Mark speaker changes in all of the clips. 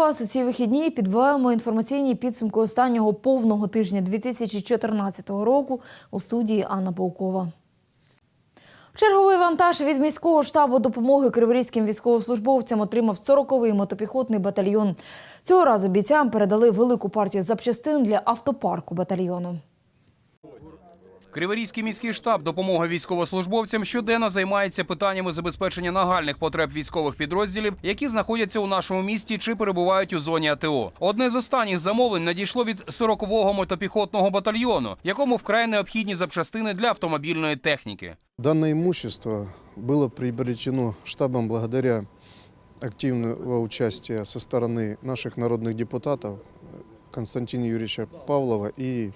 Speaker 1: Вас у ці вихідні. Підбиваємо інформаційні підсумки останнього повного тижня 2014 року у студії Анна Паукова. Черговий вантаж від міського штабу допомоги криворізьким військовослужбовцям отримав 40-й мотопіхотний батальйон. Цього разу бійцям передали велику партію запчастин для автопарку батальйону.
Speaker 2: Криворізький міський штаб допомоги військовослужбовцям щоденно займається питаннями забезпечення нагальних потреб військових підрозділів, які знаходяться у нашому місті чи перебувають у зоні АТО. Одне з останніх замовлень надійшло від 40-го мотопіхотного батальйону, якому вкрай необхідні запчастини для автомобільної техніки.
Speaker 3: Данное имущество было приобретено штабом благодаря активного участия со стороны наших народных депутатов э, Константина Юрьевича Павлова и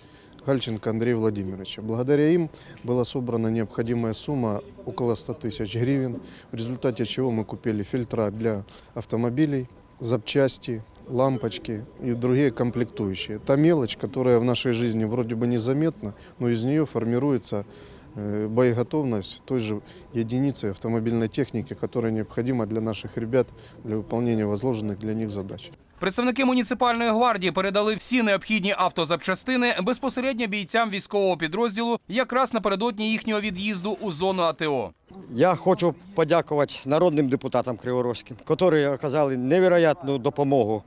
Speaker 3: Гальченко Андрея Владимировича. Благодаря им была собрана необходимая сумма около 100 тысяч гривен, в результате чего мы купили фильтра для автомобилей, запчасти, лампочки и другие комплектующие. Та мелочь, которая в нашей жизни вроде бы незаметна, но из нее формируется э, боеготовность той же единицы автомобильной техники, которая необходима для наших ребят для выполнения возложенных для них задач.
Speaker 2: Представники муніципальної гвардії передали всі необхідні автозапчастини безпосередньо бійцям військового підрозділу якраз напередодні їхнього від'їзду у зону АТО.
Speaker 4: Я хочу подякувати народним депутатам Криворозьким, які оказали невероятну допомогу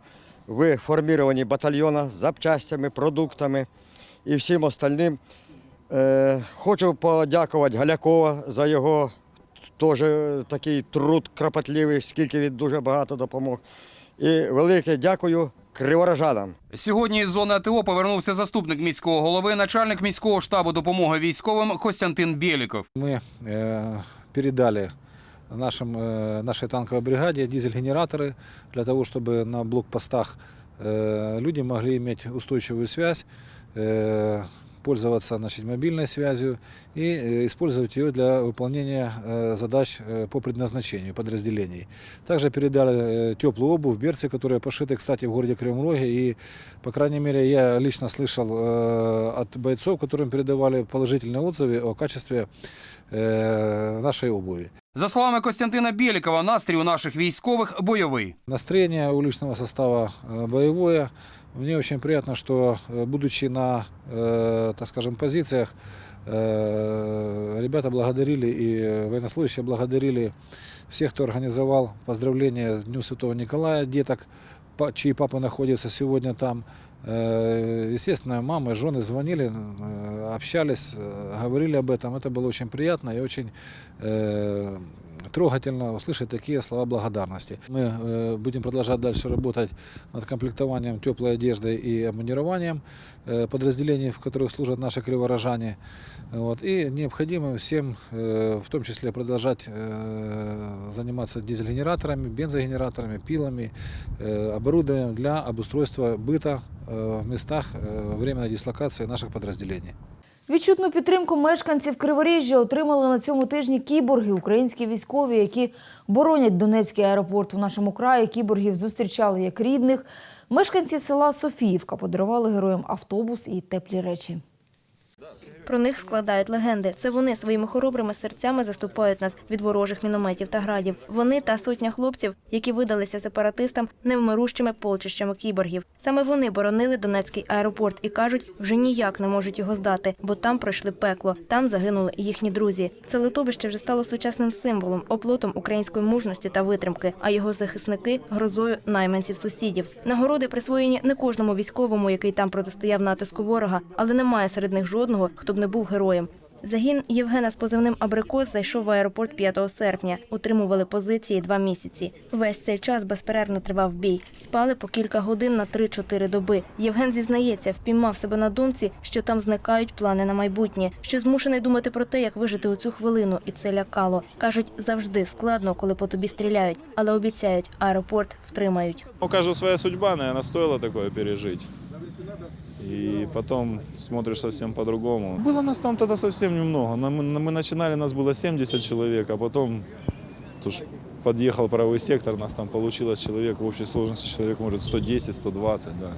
Speaker 4: в формуванні батальйону запчастями, продуктами і всім остальним. Е, Хочу подякувати Галякова за його теж такий труд кропотливий, скільки він дуже багато допомог І велике дякую криворожанам.
Speaker 2: Сьогодні із зони АТО повернувся заступник міського голови, начальник міського штабу допомоги військовим Костянтин Бєліков.
Speaker 5: Мы э, передали нашим, э, нашей танковой бригаде дизель-генераторы для того, чтобы на блокпостах э, люди могли иметь устойчивую связь, э, пользоваться значит, мобильной связью и э, использовать ее для выполнения э, задач э, по предназначению подразделений. Также передали э, теплую обувь, берцы, которые пошиты, кстати, в городе Кривом Роге. И, по крайней мере, я лично слышал э, от бойцов, которым передавали положительные отзывы о качестве э, нашей обуви.
Speaker 2: За словами Костянтина Бєлікова, настрій у наших військових бойовий.
Speaker 5: Настроение у личного состава э, боевое. Мне очень приятно, что, э, будучи на, э, так скажем, позициях, э, ребята благодарили и военнослужащие благодарили всех, кто организовал поздравления с Дню Святого Николая, деток, па- чьи папы находятся сегодня там. Э, Естественно, мамы, жены звонили, э, общались, э, говорили об этом. Это было очень приятно и очень э, трогательно услышать такие слова благодарности. Мы э, будем продолжать дальше работать над комплектованием теплой одежды и обмундированием э, подразделений, в которых служат наши криворожане. Вот. И необходимо всем, э, в том числе, продолжать заниматься дизель-генераторами, бензогенераторами, пилами, оборудованием для обустройства быта в местах временной дислокации наших подразделений.
Speaker 1: Відчутну підтримку мешканців Криворіжжя отримали на цьому тижні кіборги, українські військові, які боронять Донецький аеропорт у нашому краї. Кіборгів зустрічали як рідних. Мешканці села Софіївка подарували героям автобус і теплі речі.
Speaker 6: Про них складають легенди. Це вони своїми хоробрими серцями заступають нас від ворожих мінометів та градів. Вони та сотня хлопців, які видалися сепаратистам невмирущими полчищами кіборгів. Саме вони боронили Донецький аеропорт і кажуть, вже ніяк не можуть його здати, бо там пройшли пекло. Там загинули їхні друзі. Це литовище вже стало сучасним символом, оплотом української мужності та витримки. А його захисники грозою найманців сусідів. Нагороди присвоєні не кожному військовому, який там протистояв натиску ворога, але немає серед них жодного, хто б не був героєм. Загін Євгена з позивним Абрикос зайшов в аеропорт 5 серпня. Утримували позиції два місяці. Весь цей час безперервно тривав бій. Спали по кілька годин на 3-4 доби. Євген зізнається, впіймав себе на думці, що там зникають плани на майбутнє, що змушений думати про те, як вижити у цю хвилину, і це лякало. кажуть, завжди складно, коли по тобі стріляють, але обіцяють, аеропорт втримають.
Speaker 7: У каждого своя судьба, наверное, стоило такое пережить. И потом смотришь совсем по-другому. Было нас там тогда совсем немного. Нам- Мы начинали, нас было 70 человек, а потом туж подъехал правый сектор, нас там получилось человек, в общей сложности человек может 110-120, да.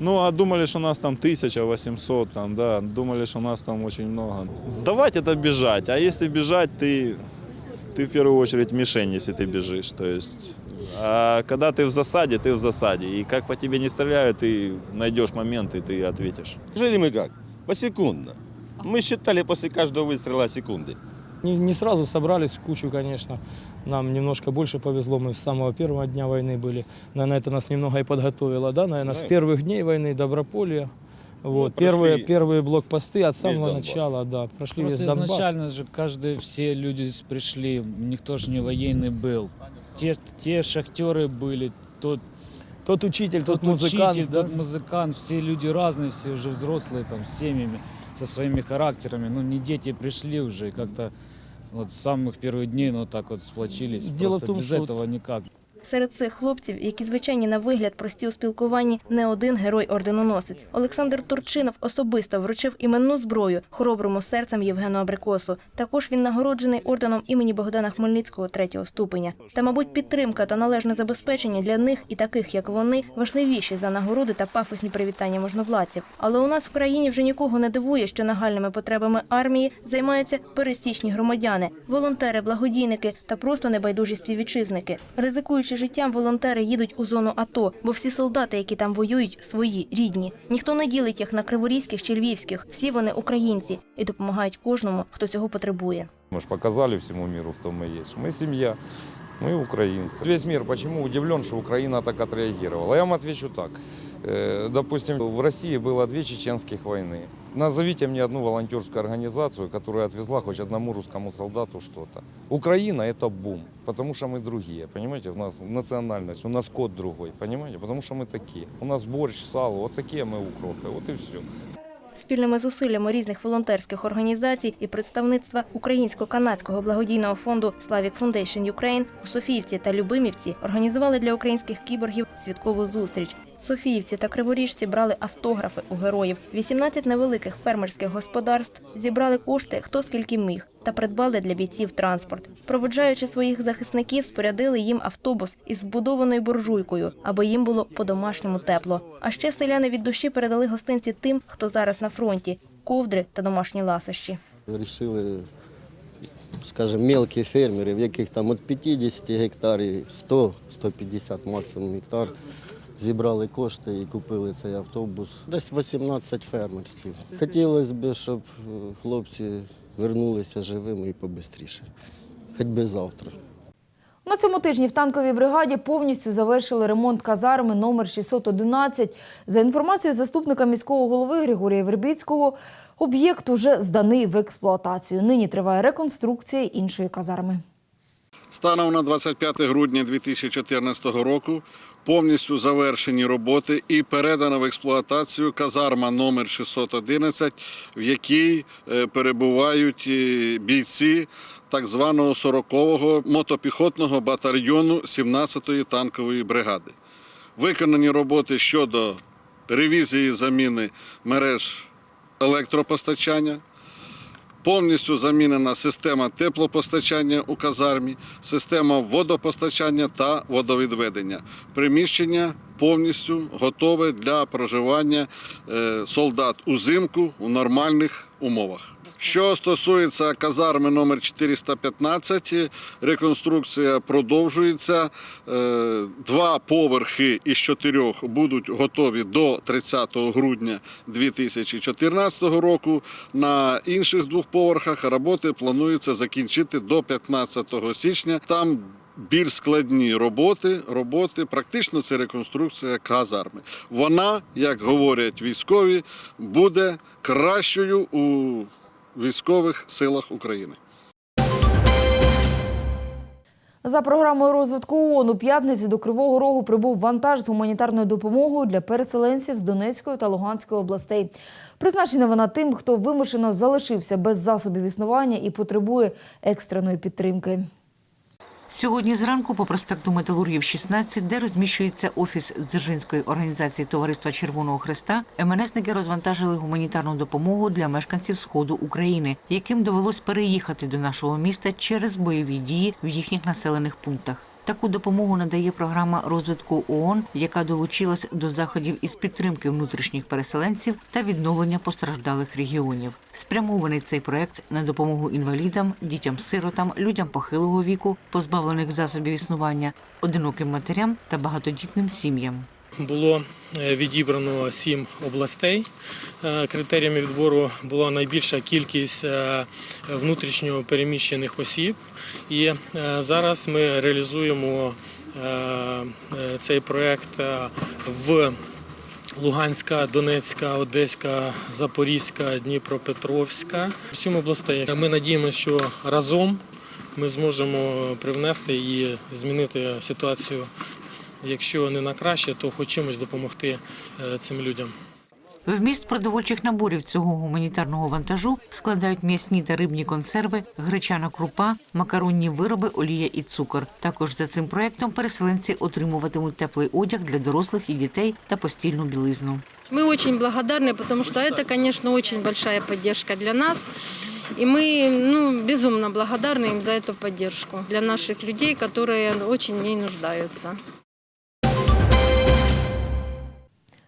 Speaker 7: Ну, а думали, что нас там 1800, там, да, думали, что нас там очень много. Сдавать это бежать, а если бежать, ты, ты в первую очередь мишень, если ты бежишь. То есть А когда ты в засаде, ты в засаде. И как по тебе не стреляют, ты найдешь момент, и ты ответишь.
Speaker 8: Жили мы как? Посекундно. Мы считали после каждого выстрела секунды.
Speaker 9: Не, не сразу собрались в кучу, конечно. Нам немножко больше повезло. Мы с самого первого дня войны были. Наверное, это нас немного и подготовило, да? Наверное, с первых дней войны Доброполье. Вот,
Speaker 8: прошли
Speaker 9: первые, первые блокпосты от самого начала, да, прошли
Speaker 10: Просто
Speaker 9: весь Донбасс.
Speaker 10: изначально же каждый, все люди пришли, никто же не военный был. Те, те шахтеры были, тот,
Speaker 9: Тот учитель, тот,
Speaker 10: тот
Speaker 9: музыкант,
Speaker 10: учитель,
Speaker 9: да?
Speaker 10: тот музыкант, все люди разные, все уже взрослые, там, с семьями, со своими характерами. Ну, не дети пришли уже, и как-то вот с самых первых дней, ну, так вот сплочились.
Speaker 9: Дело
Speaker 10: Просто
Speaker 9: в том,
Speaker 10: без
Speaker 9: что
Speaker 10: этого
Speaker 9: вот
Speaker 10: никак.
Speaker 6: Серед цих хлопців, які звичайні на вигляд прості у спілкуванні, не один герой-орденоносець. Олександр Турчинов особисто вручив іменну зброю хороброму серцем Євгену Абрикосу. Також він нагороджений орденом імені Богдана Хмельницького третього ступеня. Та, мабуть, підтримка та належне забезпечення для них і таких, як вони, важливіші за нагороди та пафосні привітання можновладців. Але у нас в країні вже нікого не дивує, що нагальними потребами армії займаються пересічні громадяни, волонтери, благодійники та просто небайдужі співвітчизники. Ризикуючи життям, волонтери їдуть у зону АТО, бо всі солдати, які там воюють, свої рідні. Ніхто не ділить їх на криворізьких чи львівських. Всі вони українці і допомагають кожному, хто цього потребує.
Speaker 11: Мы же показали всему миру, кто мы есть. Мы семья, мы украинцы. Весь мир почему удивлен, что Украина так отреагировала? Я вам отвечу так. Э, Допустим, в России было две чеченских войны. Назовите мне одну волонтерскую организацию, которая отвезла хоть одному русскому солдату что-то. Украина – это бум, потому что мы другие, понимаете? У нас национальность, у нас код другой, понимаете? Потому что мы такие. У нас борщ, сало, вот такие мы укропы, вот и все.
Speaker 6: Спільними зусиллями різних волонтерських організацій і представництва українсько-канадського благодійного фонду Slavic Foundation Ukraine у Софіївці та Любимівці організували для українських кіборгів святкову зустріч. Софіївці та Криворіжці брали автографи у героїв. 18 невеликих фермерських господарств зібрали кошти хто скільки міг та придбали для бійців транспорт. Проводжаючи своїх захисників, спорядили їм автобус із вбудованою буржуйкою, аби їм було по-домашньому тепло. А ще селяни від душі передали гостинці тим, хто зараз на фронті ковдри та домашні ласощі.
Speaker 12: Рішили, скажімо, мелкі фермери, в яких там від 50 гектарів 100-150 максимум гектар, зібрали кошти і купили цей автобус. Десь 18 фермерств. Хотілося б, щоб е, хлопці вернулися живими і побистріше. Хоч би завтра.
Speaker 1: На цьому тижні в танковій бригаді повністю завершили ремонт казарми номер 611. За інформацією заступника міського голови Григорія Вербіцького, об'єкт уже зданий в експлуатацію. Нині триває реконструкція іншої казарми.
Speaker 13: Станом на 25 грудня 2014 року повністю завершені роботи і передана в експлуатацію казарма номер 611, в якій е, перебувають е, бійці так званого 40-го мотопіхотного батальйону 17-ї танкової бригади. Виконані роботи щодо ревізії заміни мереж електропостачання, Повністю замінена система теплопостачання у казармі, система водопостачання та водовідведення. Приміщення повністю готове для проживання е, солдат узимку у нормальних умовах. Що стосується казарми номер 415, реконструкція продовжується. Е, Два поверхи із чотирьох будуть готові до 30 грудня 2014 року. На інших двох поверхах роботи планується закінчити до 15 січня. Там більш складні роботи, роботи, практично це реконструкція казарми. Вона, як говорять військові, буде кращою у військових силах України.
Speaker 1: За програмою розвитку ООН у п'ятницю до Кривого Рогу прибув вантаж з гуманітарною допомогою для переселенців з Донецької та Луганської областей. Призначена вона тим, хто вимушено залишився без засобів існування і потребує екстреної підтримки.
Speaker 14: Сьогодні зранку по проспекту Металургів 16, де розміщується офіс Дзержинської організації Товариства Червоного Хреста, МНСники розвантажили гуманітарну допомогу для мешканців сходу України, яким довелось переїхати до нашого міста через бойові дії в їхніх населених пунктах. Таку допомогу надає програма розвитку ООН, яка долучилась до заходів із підтримки внутрішніх переселенців та відновлення постраждалих регіонів. Спрямований цей проект на допомогу інвалідам, дітям-сиротам, людям похилого віку, позбавлених засобів існування, одиноким матерям та багатодітним сім'ям.
Speaker 15: Було е, відібрано сім областей. Е, Критеріями відбору була найбільша кількість е, внутрішньо переміщених осіб. І зараз ми реалізуємо цей проект в Луганська, Донецька, Одеська, Запорізька, Дніпропетровська. Сім областей. Ми надіємося, що разом ми зможемо привнести і змінити ситуацію якщо не на краще, то хоч чимось допомогти е, цим людям.
Speaker 14: Вміст продовольчих наборів цього гуманітарного вантажу складають м'ясні та рибні консерви, гречана крупа, макаронні вироби, олія і цукор. Також за цим проектом переселенці отримуватимуть теплий одяг для дорослих і дітей та постільну білизну.
Speaker 16: Мы очень благодарны, потому что это, конечно, очень большая поддержка для нас. И мы ну, безумно благодарны им за эту поддержку для наших людей, которые очень в ней нуждаются.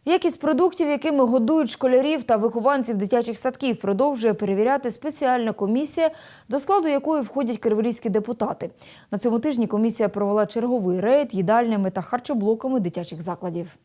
Speaker 1: Якість продуктів, якими годують школярів та вихованців дитячих садків, продовжує перевіряти спеціальна комісія, до складу якої входять криворізькі депутати. На цьому тижні комісія провела черговий рейд їдальнями та харчоблоками дитячих закладів.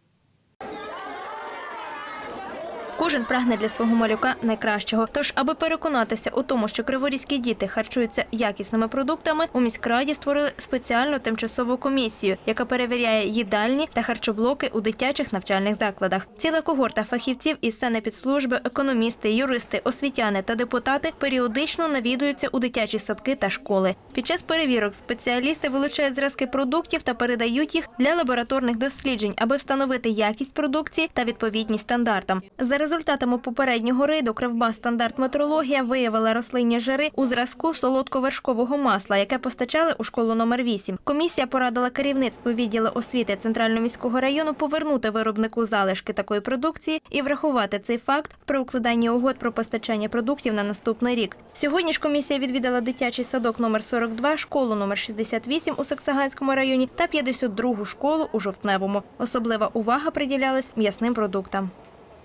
Speaker 6: Кожен прагне для свого малюка найкращого. Тож, аби переконатися у тому, що криворізькі діти харчуються якісними продуктами, у міськраді створили спеціальну тимчасову комісію, яка перевіряє їдальні та харчоблоки у дитячих навчальних закладах. Ціла когорта фахівців із санепідслужби, економісти, юристи, освітяни та депутати періодично навідуються у дитячі садки та школи. Під час перевірок спеціалісти вилучають зразки продуктів та передають їх для лабораторних досліджень, аби встановити якість продукції та відповідність стандартам. За результатами попереднього рейду Кривбас стандарт метрологія виявила рослинні жири у зразку солодковершкового масла, яке постачали у школу номер 8. Комісія порадила керівництву відділу освіти Центрального міського району повернути виробнику залишки такої продукції і врахувати цей факт при укладанні угод про постачання продуктів на наступний рік. Сьогодні ж комісія відвідала дитячий садок номер 42, школу номер 68 у Саксаганському районі та 52 школу у Жовтневому. Особлива увага приділялась м'ясним продуктам.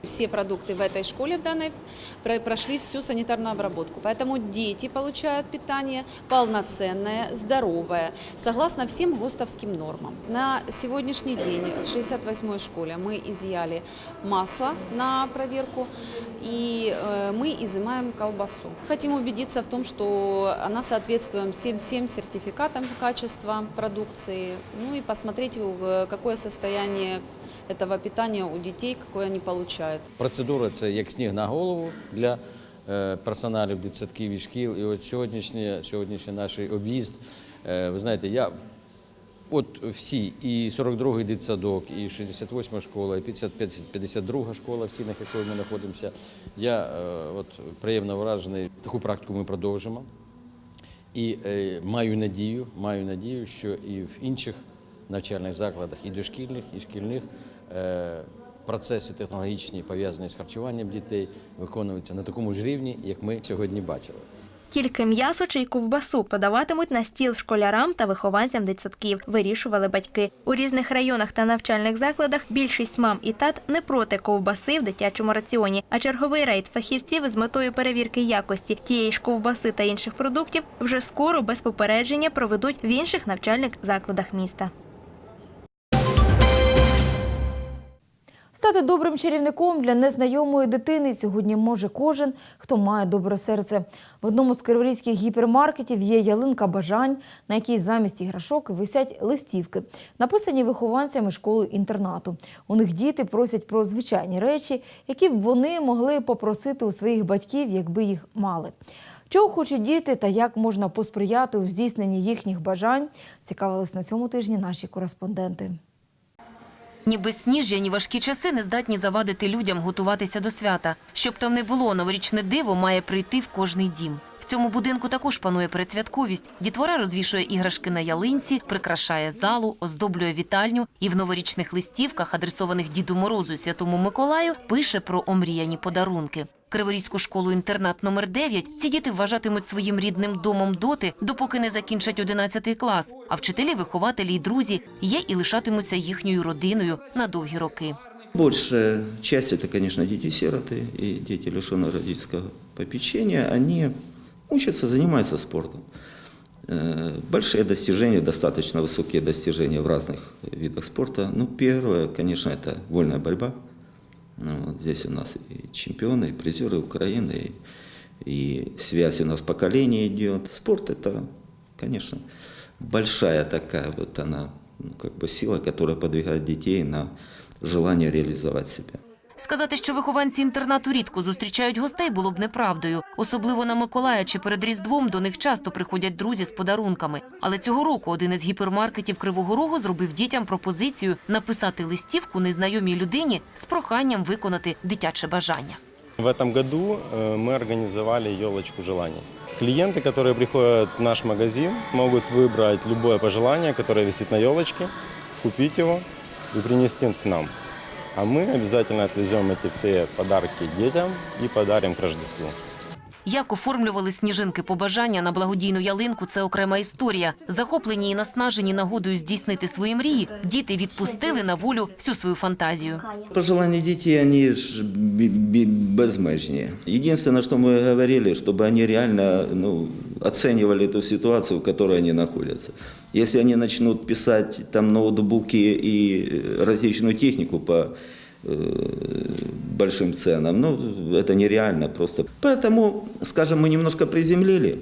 Speaker 17: Все продукты в этой школе в данной про- прошли всю санитарную обработку. Поэтому дети получают питание полноценное, здоровое, согласно всем ГОСТовским нормам. На сегодняшний день в 68-й школе мы изъяли масло на проверку и э, мы изымаем колбасу. Хотим убедиться в том, что она соответствует всем, всем сертификатам качества продукции, ну и посмотреть, какое состояние этого питания у детей, какое они получают.
Speaker 18: Процедура це як сніг на голову для е, персоналів дитсадків і шкіл. І от сьогоднішній, наш об'їзд, е, ви знаєте, я от всі, і 42-й дитсадок, і 68-ма школа, і 50, 52-га школа, в стінах якої ми знаходимося. Я е, от приємно вражений. Таку практику ми продовжимо. І е, маю надію, маю надію, що і в інших навчальних закладах, і дошкільних, і шкільних, процеси технологічні, пов'язані з харчуванням дітей, виконуються на такому ж рівні, як ми сьогодні бачили.
Speaker 6: Тільки м'ясо чи ковбасу подаватимуть на стіл школярам та вихованцям дитсадків, вирішували батьки. У різних районах та навчальних закладах більшість мам і тат не проти ковбаси в дитячому раціоні. А черговий рейд фахівців з метою перевірки якості тієї ж ковбаси та інших продуктів вже скоро без попередження проведуть в інших навчальних закладах міста.
Speaker 1: Стати добрим чарівником для незнайомої дитини сьогодні може кожен, хто має добре серце. В одному з криворізьких гіпермаркетів є ялинка бажань, на якій замість іграшок висять листівки, написані вихованцями школи-інтернату. У них діти просять про звичайні речі, які б вони могли попросити у своїх батьків, якби їх мали. Чого хочуть діти та як можна посприяти у здійсненні їхніх бажань, цікавились на цьому тижні наші кореспонденти.
Speaker 19: Ні безсніжжя, ні важкі часи не здатні завадити людям готуватися до свята. Щоб там не було, новорічне диво має прийти в кожний дім. В цьому будинку також панує передсвятковість. Дітвора розвішує іграшки на ялинці, прикрашає залу, оздоблює вітальню і в новорічних листівках, адресованих Діду Морозу і Святому Миколаю, пише про омріяні подарунки. Криворізьку школу-інтернат номер 9 ці діти вважатимуть своїм рідним домом доти, допоки не закінчать 11 клас. А вчителі, вихователі й друзі є і лишатимуться їхньою родиною на довгі роки.
Speaker 20: Большая часть это, конечно, дети-сироты и дети, лишенные родительского попечения. Они учатся, занимаются спортом. Э, Большие достижения, достаточно высокие достижения в разных видах спорта. Ну, первое, конечно, это вольная борьба. Ну, вот здесь у нас и чемпионы, и призеры Украины, и, и связь у нас поколений идет. Спорт это, конечно, большая такая вот она, ну, как бы сила, которая подвигает детей на желание реализовать себя.
Speaker 19: Сказати, що вихованці інтернату рідко зустрічають гостей, було б неправдою. Особливо на Миколая чи перед Різдвом до них часто приходять друзі з подарунками. Але цього року один із гіпермаркетів Кривого Рогу зробив дітям пропозицію написати листівку незнайомій людині з проханням виконати дитяче бажання.
Speaker 21: В этом году э, мы организовали елочку желаний. Клиенты, которые приходят в наш магазин, могут выбрать любое пожелание, которое висит на елочке, купить его и принести к нам. А мы обязательно отвезем эти все подарки детям и подарим к Рождеству.
Speaker 19: Як оформлювали сніжинки побажання на благодійну ялинку, це окрема історія. Захоплені і наснажені нагодою здійснити свої мрії, діти відпустили на волю всю свою фантазію.
Speaker 20: Пожелания детей, они ж бе- бе- безмежные. Единственное, что мы говорили, чтобы они реально ну, оценивали эту ситуацию, в которой они находятся. Если они начнут писать там ноутбуки и э, различную технику по э, большим ценам, ну, это нереально просто. Поэтому, скажем, мы немножко приземлили.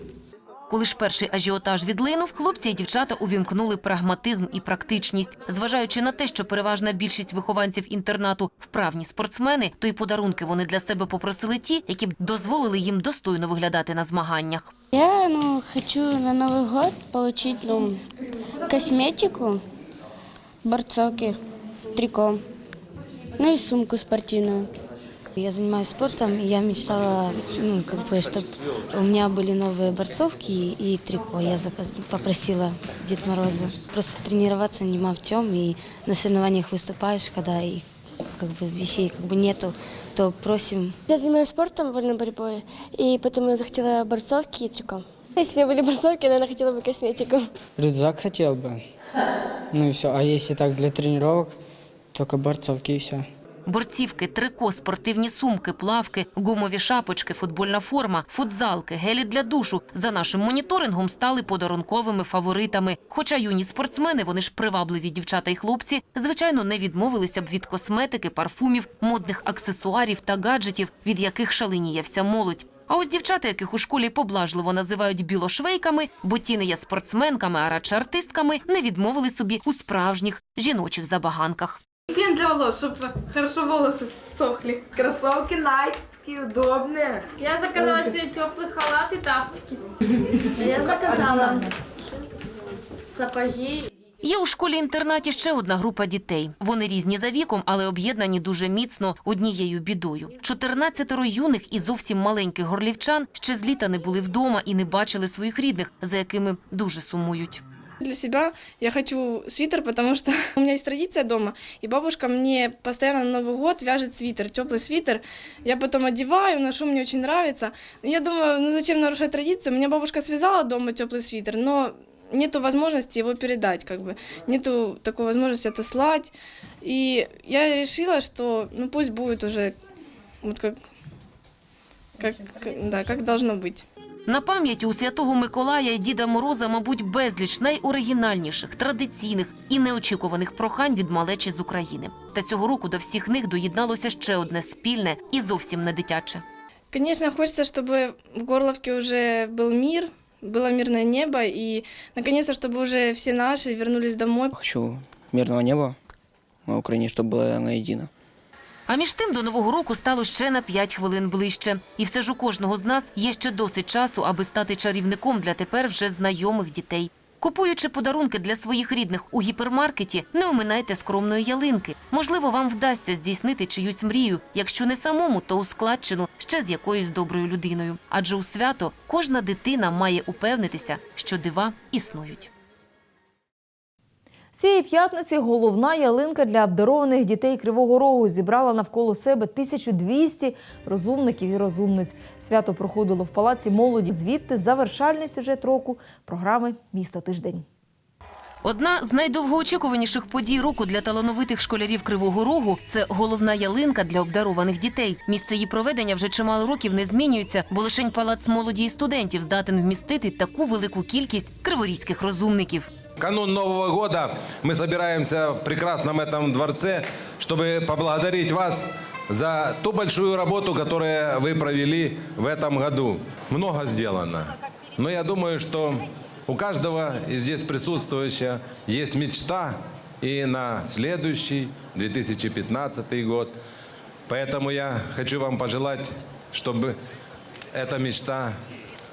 Speaker 19: Коли ж перший ажіотаж відлинув, хлопці і дівчата увімкнули прагматизм і практичність. Зважаючи на те, що переважна більшість вихованців інтернату вправні спортсмени, то й подарунки вони для себе попросили ті, які б дозволили їм достойно виглядати на змаганнях.
Speaker 22: Я ну, хочу на Новый год получить ну, косметику, борцовки, трико, ну и сумку спортивную.
Speaker 23: Я занимаюсь спортом, и я мечтала, ну, как бы, чтобы у меня были новые борцовки и трико. Я заказ... попросила Дед Мороза просто тренироваться нема в чем, и на соревнованиях выступаешь, когда и как бы вещей как бы нету, то просим.
Speaker 22: Я занимаюсь спортом, вольной борьбой, и поэтому я захотела борцовки и трико. Если бы были борцовки, я, наверное, хотела бы косметику.
Speaker 24: Рюкзак хотел бы. Ну и все. А если так для тренировок, только борцовки все.
Speaker 19: Борцівки, трико, спортивні сумки, плавки, гумові шапочки, футбольна форма, футзалки, гелі для душу за нашим моніторингом стали подарунковими фаворитами. Хоча юні спортсмени, вони ж привабливі дівчата і хлопці, звичайно, не відмовилися б від косметики, парфумів, модних аксесуарів та гаджетів, від яких шаленіє вся молодь. А ось дівчата, яких у школі поблажливо називають білошвейками, бо ті не є спортсменками, а радше артистками, не відмовили собі у справжніх жіночих забаганках.
Speaker 25: Фен для волос, чтобы хорошо волосы сохли. Кроссовки Nike, такие удобные. Я заказала себе теплый халат и тапочки. Я заказала сапоги.
Speaker 19: Є у школі-інтернаті ще одна група дітей. Вони різні за віком, але об'єднані дуже міцно однією бідою. 14 юних і зовсім маленьких горлівчан ще з літа не були вдома і не бачили своїх рідних, за якими дуже сумують.
Speaker 25: Для себя я хочу свитер, потому что у меня есть традиция дома, и бабушка мне постоянно на Новый год вяжет свитер, теплый свитер. Я потом одеваю, ношу, мне очень нравится. Я думаю, ну зачем нарушать традицию? У меня бабушка связала дома теплый свитер, но нету возможности его передать, как бы нету такой возможности отослать. И я решила, что ну пусть будет уже вот как, как, как- да, как должно быть.
Speaker 19: На пам'яті у святого Миколая і Діда Мороза, мабуть, безліч найоригінальніших, традиційних і неочікуваних прохань від малечі з України. Та цього року до всіх них доєдналося ще одне спільне і зовсім не дитяче.
Speaker 25: Конечно, хочется, чтобы в Горловке уже был мир, было мирное небо, и наконец-то, чтобы уже все наши вернулись домой.
Speaker 24: Хочу мирного неба на Украине, чтобы была она едина.
Speaker 19: А між тим до нового року стало ще на 5 хвилин ближче. І все ж у кожного з нас є ще досить часу, аби стати чарівником для тепер вже знайомих дітей. Купуючи подарунки для своїх рідних у гіпермаркеті, не оминайте скромної ялинки. Можливо, вам вдасться здійснити чиюсь мрію, якщо не самому, то у складчину ще з якоюсь доброю людиною. Адже у свято кожна дитина має упевнитися, що дива існують.
Speaker 1: Цієї п'ятниці головна ялинка для обдарованих дітей Кривого Рогу зібрала навколо себе 1200 розумників і розумниць. Свято проходило в палаці молоді. Звідти завершальний сюжет року програми Місто тиждень.
Speaker 19: Одна з найдовгоочікуваніших подій року для талановитих школярів Кривого Рогу це головна ялинка для обдарованих дітей. Місце її проведення вже чимало років не змінюється, бо лишень палац молоді і студентів здатен вмістити таку велику кількість криворізьких розумників.
Speaker 26: Канун Нового года мы собираемся в прекрасном этом дворце, чтобы поблагодарить вас за ту большую работу, которую вы провели в этом году. Много сделано. Но я думаю, что у каждого из здесь присутствующих есть мечта и на следующий 2015 год. Поэтому я хочу вам пожелать, чтобы эта мечта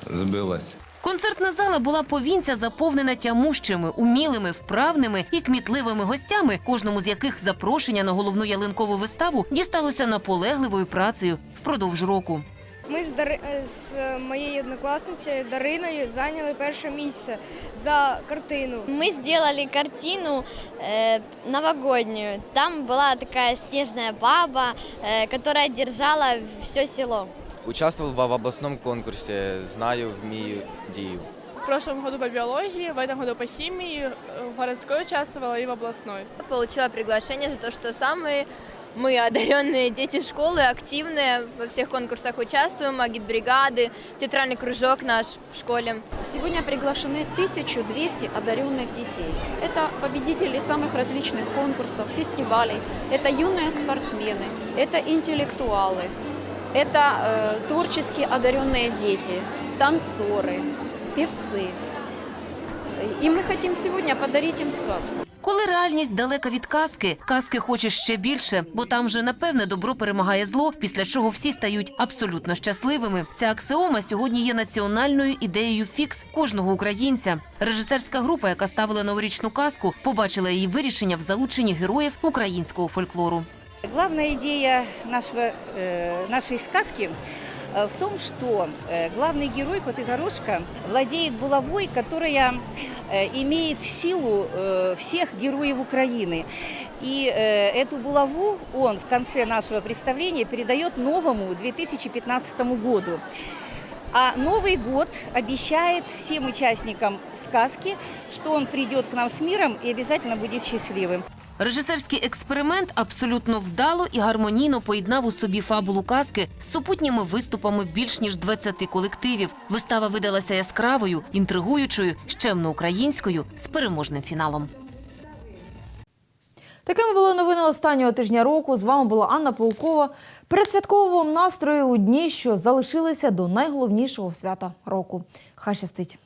Speaker 26: сбылась.
Speaker 19: Концертна зала була повінця заповнена тямущими, умілими, вправними і кмітливими гостями, кожному з яких запрошення на головну ялинкову виставу дісталося наполегливою працею впродовж року.
Speaker 27: Ми з, Дари... е, з моєю однокласницею Дариною зайняли перше місце за картину.
Speaker 28: Мы сделали картину э, новогоднюю. Там была такая снежная баба, э, которая держала все село.
Speaker 29: Участвовал в областном конкурсе «Знаю, вмію, дію».
Speaker 25: В прошлом году по биологии, в этом году по химии, в городской участвовала и в областной.
Speaker 28: Получила приглашение за то, что самые мы, одаренные дети школы, активные, во всех конкурсах участвуем, агитбригады, театральный кружок наш в школе.
Speaker 17: Сегодня приглашены 1200 одаренных детей. Это победители самых различных конкурсов, фестивалей. Это юные спортсмены, это интеллектуалы, это э, творчески одаренные дети, танцоры, певцы. И мы хотим сегодня подарить им сказку.
Speaker 19: Коли реальність далека від казки, казки хочеш ще більше, бо там же напевне добро перемагає зло, після чого всі стають абсолютно щасливими. Ця аксіома сьогодні є національною ідеєю фікс кожного українця. Режисерська група, яка ставила новорічну казку, побачила її вирішення в залученні героїв українського фольклору.
Speaker 30: Главная идея нашего, э, нашей сказки э, в том, что э, главный герой Котыгорошка владеет булавой, которая э, имеет силу всех героев Украины. И эту булаву он в конце нашего представления передает новому 2015 году. А Новый год обещает всем участникам сказки, что он придет к нам с миром и обязательно будет счастливым.
Speaker 19: Режисерський експеримент абсолютно вдало і гармонійно поєднав у собі фабулу казки з супутніми виступами більш ніж 20 колективів. Вистава видалася яскравою, інтригуючою, щемно українською з переможним фіналом.
Speaker 1: Такими були новини останнього тижня року. З вами була Анна Паукова. Передсвяткового вам настрою у дні, що залишилися до найголовнішого свята року. Хай щастить!